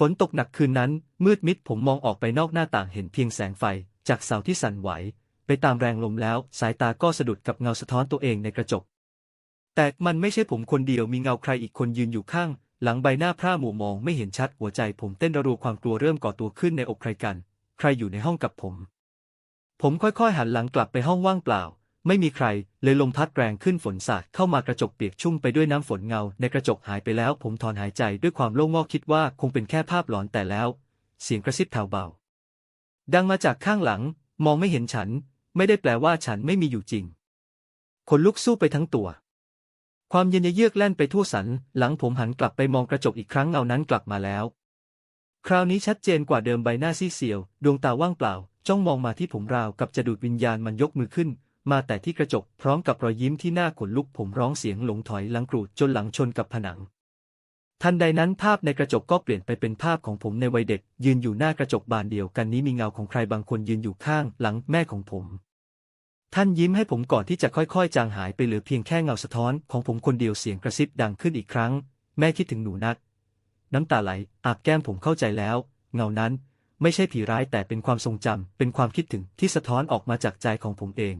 ฝนตกหนักคืนนั้น มืดมิดผมมองออกไปนอกหน้าต่างเห็นเพียงแสงไฟ จากเสาที่สั่นไหว ไปตามแรงลมแล้ว สายตาก็สะดุดกับเงาสะท้อนตัวเองในกระจก แต่มันไม่ใช่ผมคนเดียวมีเงาใครอีกคนยืนอยู่ข้าง หลังใบหน้าพร่าหมู่มองไม่เห็นชัดหัวใจ ผมเต้นระรัวความกลัวเริ่มก่อตัวขึ้นในอกใครกัน ใครอยู่ในห้องกับผม ผมค่อยๆหันหลังกลับไปห้องว่างเปล่า ไม่มีใคร เลยลมพัดแรงขึ้นฝนสาดเข้ามากระจกเปียกชุ่มไปด้วยน้ำฝนเงา ในกระจกหายไปแล้ว ผมถอนหายใจด้วยความโล่งงอกคิดว่าคงเป็นแค่ภาพหลอนแต่แล้ว เสียงกระซิบแผ่วเบา ดังมาจากข้างหลัง มองไม่เห็นฉัน ไม่ได้แปลว่าฉันไม่มีอยู่จริงคนลุกสู้ไปทั้งตัว ความเย็นเยือกแล่นไปทั่วสัน หลังผมหันกลับไปมองกระจกอีกครั้งเงานั้นกลับมาแล้ว คราวนี้ชัดเจนกว่าเดิมใบหน้าซีเซียว ดวงตาว่างเปล่า จ้องมองมาที่ผมราวกับจะดูดวิญญาณมันยกมือขึ้น มาแต่ที่กระจกพร้อมกับรอยยิ้มที่หน้าขนลุกผมร้องเสียงหลงถอยหลังกรูดจนหลังชนกับผนัง ทันใดนั้นภาพในกระจกก็เปลี่ยนไปเป็นภาพของผมในวัยเด็ก ยืนอยู่หน้ากระจกบานเดียวกันนี้มีเงาของใครบางคนยืนอยู่ข้างหลังแม่ของผม ท่านยิ้มให้ผมก่อนที่จะค่อยๆ จางหายไปเหลือเพียงแค่เงาสะท้อนของผมคนเดียวเสียงกระซิบดังขึ้นอีกครั้ง แม่คิดถึงหนูนัก น้ำตาไหลอาบแก้มผมเข้าใจแล้ว เงานั้นไม่ใช่ผีร้ายแต่เป็นความทรงจำเป็นความคิดถึงที่สะท้อนออกมาจากใจของผมเอง